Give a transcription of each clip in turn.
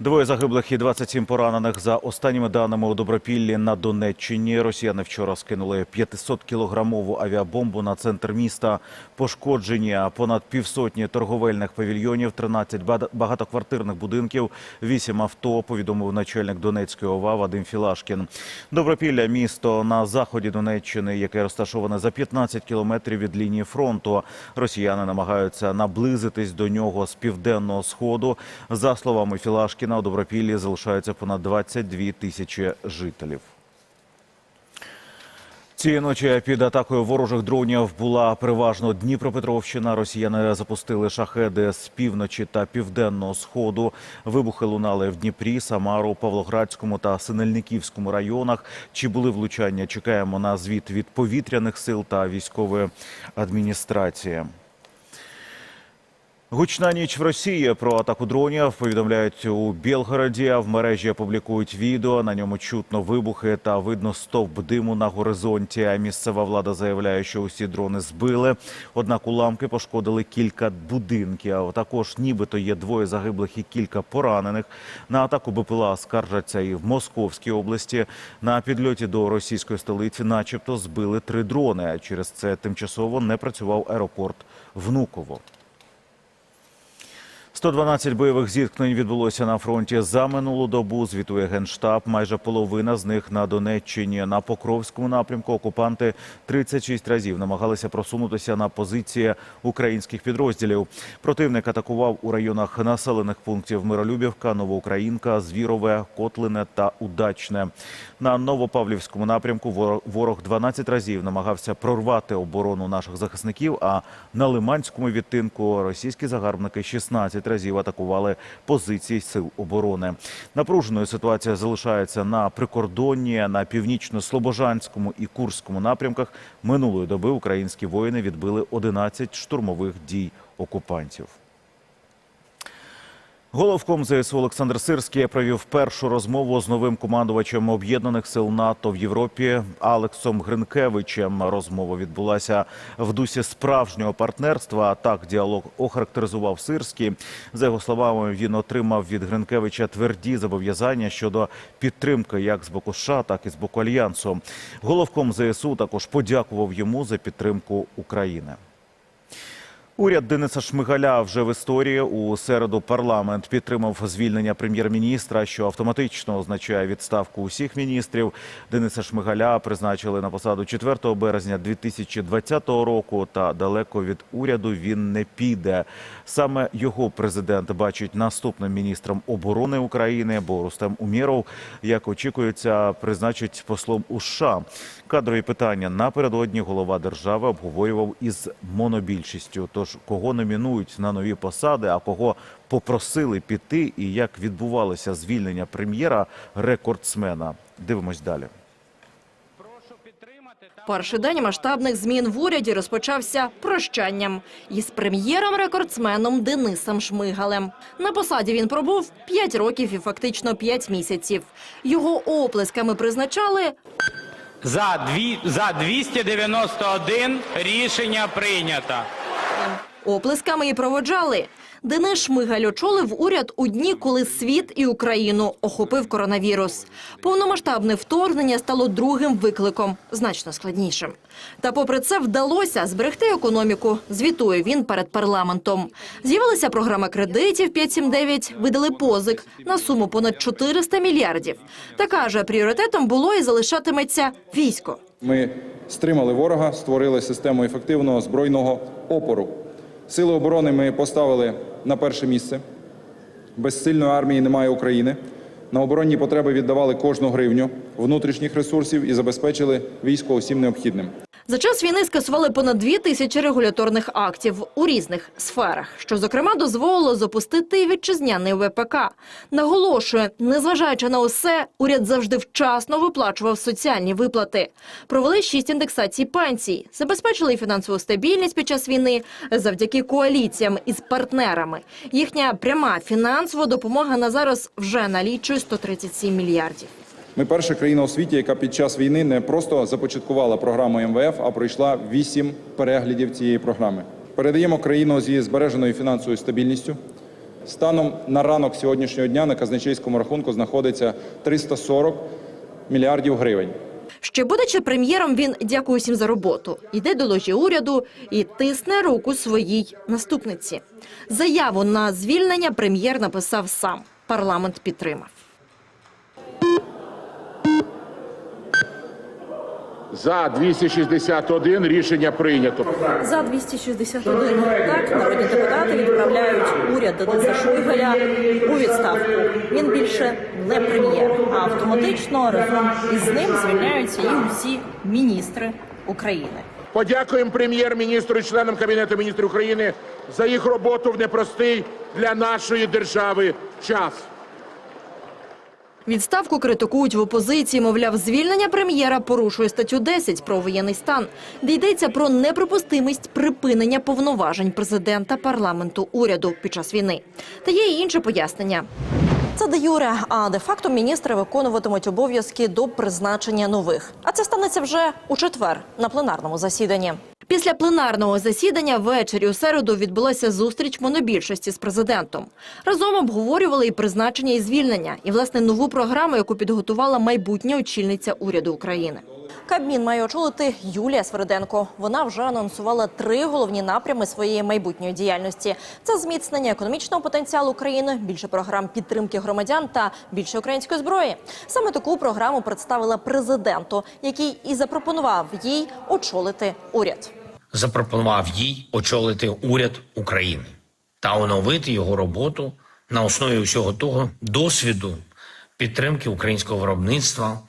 Двоє загиблих і 27 поранених за останніми даними у Добропіллі на Донеччині. Росіяни вчора скинули 500-кілограмову авіабомбу на центр міста. Пошкоджені понад півсотні торговельних павільйонів, 13 бада- багатоквартирних будинків, 8 авто. Повідомив начальник Донецької ОВА Вадим Філашкін. Добропілля місто на заході Донеччини, яке розташоване за 15 кілометрів від лінії фронту. Росіяни намагаються наблизитись до нього з південного сходу. За словами Філашкіна, у Добропіллі залишаються понад 22 тисячі жителів. Цієї ночі під атакою ворожих дронів була переважно Дніпропетровщина. Росіяни запустили шахеди з півночі та південного сходу. Вибухи лунали в Дніпрі, Самару, Павлоградському та Синельниківському районах. Чи були влучання? Чекаємо на звіт від повітряних сил та військової адміністрації. Гучна ніч в Росії про атаку дронів повідомляють у Білгороді. В мережі публікують відео. На ньому чутно вибухи та видно стовп диму на горизонті. А Місцева влада заявляє, що усі дрони збили. Однак уламки пошкодили кілька будинків. А також нібито є двоє загиблих і кілька поранених. На атаку БПЛА скаржаться і в Московській області. На підльоті до російської столиці, начебто, збили три дрони. А через це тимчасово не працював аеропорт Внуково. 112 бойових зіткнень відбулося на фронті за минулу добу. Звітує генштаб. Майже половина з них на Донеччині. На Покровському напрямку окупанти 36 разів намагалися просунутися на позиції українських підрозділів. Противник атакував у районах населених пунктів Миролюбівка, Новоукраїнка, Звірове, Котлине та Удачне. На Новопавлівському напрямку вор- ворог 12 разів намагався прорвати оборону наших захисників. А на Лиманському відтинку російські загарбники 16 разів атакували позиції сил оборони. Напруженою ситуація залишається на прикордонні, на північно-слобожанському і Курському напрямках. Минулої доби українські воїни відбили 11 штурмових дій окупантів. Головком ЗСУ Олександр Сирський провів першу розмову з новим командувачем об'єднаних сил НАТО в Європі Алексом Гринкевичем. Розмова відбулася в дусі справжнього партнерства. Так діалог охарактеризував Сирський. За його словами, він отримав від Гринкевича тверді зобов'язання щодо підтримки як з боку США, так і з боку альянсу. Головком ЗСУ також подякував йому за підтримку України. Уряд Дениса Шмигаля вже в історії у середу парламент підтримав звільнення прем'єр-міністра, що автоматично означає відставку усіх міністрів. Дениса Шмигаля призначили на посаду 4 березня 2020 року. Та далеко від уряду він не піде. Саме його президент бачить наступним міністром оборони України, бо Рустем Умєров, як очікується, призначить послом у США. Кадрові питання напередодні голова держави обговорював із монобільшістю. Тож кого номінують на нові посади, а кого попросили піти, і як відбувалося звільнення прем'єра рекордсмена. Дивимось далі. Перший день масштабних змін в уряді розпочався прощанням із прем'єром-рекордсменом Денисом Шмигалем. На посаді він пробув 5 років і фактично 5 місяців. Його оплесками призначали За, дві, за 291 рішення прийнято. Оплесками і проводжали. Денис Шмигаль очолив уряд у дні, коли світ і Україну охопив коронавірус. Повномасштабне вторгнення стало другим викликом, значно складнішим. Та попри це вдалося зберегти економіку, звітує він перед парламентом. З'явилася програма кредитів 579, видали позик на суму понад 400 мільярдів. Та каже, пріоритетом було і залишатиметься військо. Ми стримали ворога, створили систему ефективного збройного опору. Сили оборони ми поставили на перше місце. Без сильної армії немає України. На оборонні потреби віддавали кожну гривню внутрішніх ресурсів і забезпечили військо усім необхідним. За час війни скасували понад дві тисячі регуляторних актів у різних сферах, що, зокрема, дозволило запустити вітчизняний ВПК. Наголошує, незважаючи на усе, уряд завжди вчасно виплачував соціальні виплати. Провели шість індексацій пенсій, забезпечили фінансову стабільність під час війни завдяки коаліціям із партнерами. Їхня пряма фінансова допомога на зараз вже налічує 137 мільярдів. Ми перша країна у світі, яка під час війни не просто започаткувала програму МВФ, а пройшла вісім переглядів цієї програми. Передаємо країну зі збереженою фінансовою стабільністю. Станом на ранок сьогоднішнього дня на казначейському рахунку знаходиться 340 мільярдів гривень. Ще будучи прем'єром, він дякує всім за роботу. Йде до ложі уряду і тисне руку своїй наступниці. Заяву на звільнення прем'єр написав сам. Парламент підтримав. За 261 рішення прийнято. За 261 так народні депутати відправляють уряд Дениса Шмигаля у відставку. Він більше не прем'єр, а автоматично разом із ним звільняються і усі міністри України. Подякуємо прем'єр-міністру і членам Кабінету міністрів України за їх роботу в непростий для нашої держави час. Відставку критикують в опозиції. Мовляв, звільнення прем'єра порушує статтю 10 про воєнний стан, де йдеться про неприпустимість припинення повноважень президента, парламенту, уряду під час війни. Та є і інше пояснення. Це де юре, а де факто міністри виконуватимуть обов'язки до призначення нових. А це станеться вже у четвер на пленарному засіданні. Після пленарного засідання ввечері у середу відбулася зустріч монобільшості з президентом. Разом обговорювали і призначення і звільнення, і власне нову програму, яку підготувала майбутня очільниця уряду України. Кабмін має очолити Юлія Свериденко. Вона вже анонсувала три головні напрями своєї майбутньої діяльності: це зміцнення економічного потенціалу країни, більше програм підтримки громадян та більше української зброї. Саме таку програму представила президенту, який і запропонував їй очолити уряд. Запропонував їй очолити уряд України та оновити його роботу на основі усього того досвіду підтримки українського виробництва,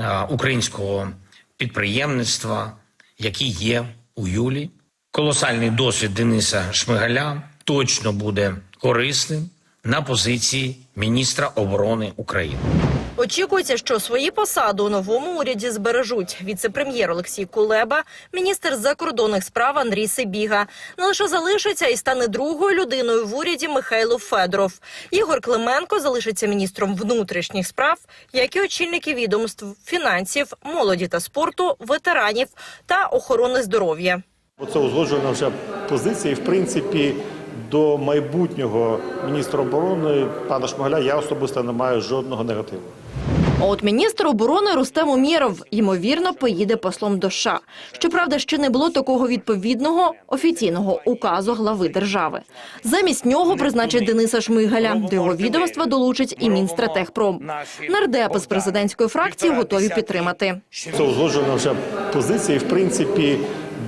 е, українського підприємництва, який є у Юлі. Колосальний досвід Дениса Шмигаля точно буде корисним на позиції міністра оборони України. Очікується, що свої посади у новому уряді збережуть віце-прем'єр Олексій Кулеба, міністр закордонних справ Андрій Сибіга. Не лише залишиться і стане другою людиною в уряді Михайло Федоров. Ігор Клименко залишиться міністром внутрішніх справ, як і очільники відомств фінансів, молоді та спорту, ветеранів та охорони здоров'я. Це узгоджена вже позиція. І, в принципі, до майбутнього міністра оборони пана Шмигаля я особисто не маю жодного негативу. А от міністр оборони Рустем Умєров, ймовірно, поїде послом до США. Щоправда, ще не було такого відповідного офіційного указу глави держави. Замість нього призначить Дениса Шмигаля. До його відомства долучить і Мінстратегпром. Нардепи з президентської фракції готові підтримати. Це узгоджена вже позиція. І, в принципі,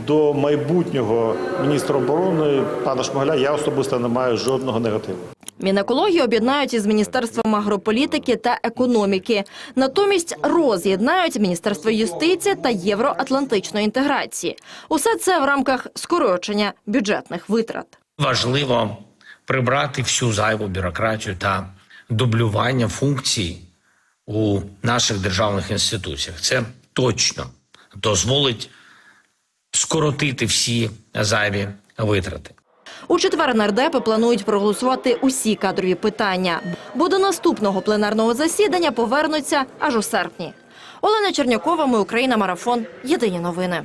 до майбутнього міністра оборони пана Шмигаля я особисто не маю жодного негативу. Мінекологію об'єднають із міністерством агрополітики та економіки. Натомість роз'єднають міністерство юстиції та євроатлантичної інтеграції. Усе це в рамках скорочення бюджетних витрат. Важливо прибрати всю зайву бюрократію та дублювання функцій у наших державних інституціях. Це точно дозволить скоротити всі зайві витрати. У четвер нардепи планують проголосувати усі кадрові питання, бо до наступного пленарного засідання повернуться аж у серпні. Олена Чернякова, ми Україна, марафон. Єдині новини.